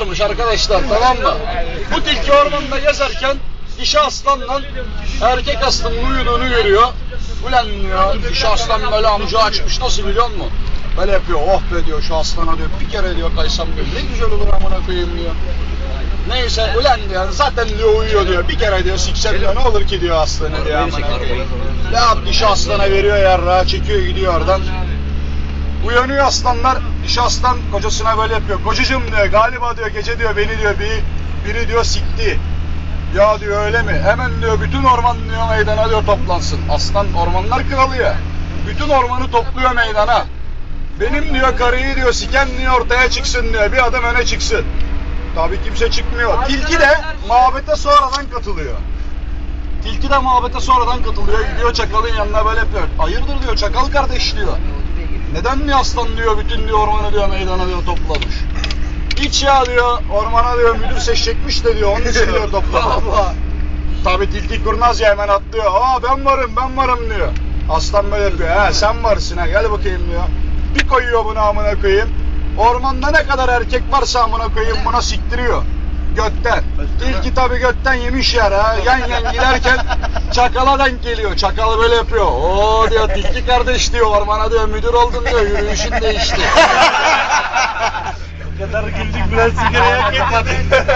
varmış arkadaşlar tamam mı? Bu tilki ormanda gezerken dişi aslanla erkek aslanın uyuduğunu görüyor. Ulan diyor dişi aslan böyle amca açmış nasıl biliyor musun? Böyle yapıyor oh be diyor şu aslana diyor bir kere diyor kaysam diyor ne güzel olur amına koyayım diyor. Neyse ulan diyor zaten diyor uyuyor diyor bir kere diyor siksem diyor ne olur ki diyor aslanı diyor amına koyayım. Yap dişi aslana veriyor yarrağı çekiyor gidiyor oradan. Uyanıyor aslanlar, dişi aslan kocasına böyle yapıyor. Kocacığım diyor, galiba diyor gece diyor beni diyor bir biri diyor sikti. Ya diyor öyle mi? Hemen diyor bütün orman diyor meydana diyor toplansın. Aslan ormanlar kralı ya. Bütün ormanı topluyor meydana. Benim diyor karıyı diyor siken diyor ortaya çıksın diyor. Bir adım öne çıksın. Tabii kimse çıkmıyor. Tilki de muhabbete sonradan katılıyor. Tilki de muhabbete sonradan katılıyor. Gidiyor çakalın yanına böyle yapıyor. Hayırdır diyor çakal kardeş diyor. Neden diyor aslan diyor bütün diyor ormanı diyor meydana diyor toplamış. Hiç ya diyor ormana diyor müdür seçecekmiş de diyor onun için diyor toplamış. Tabi tilki kurnaz ya hemen atlıyor. Aa ben varım ben varım diyor. Aslan böyle yapıyor. He sen varsın ha gel bakayım diyor. Bir koyuyor bunu amına koyayım. Ormanda ne kadar erkek varsa amına koyayım buna siktiriyor. Götten. Tilki tabi götten yemiş yer ha. Yan yan giderken çakala denk geliyor. Çakal böyle yapıyor. Oo diyor tilki kardeş diyor ormana diyor müdür oldun diyor yürüyüşün değişti. O kadar güldük biraz sigaraya getirdik.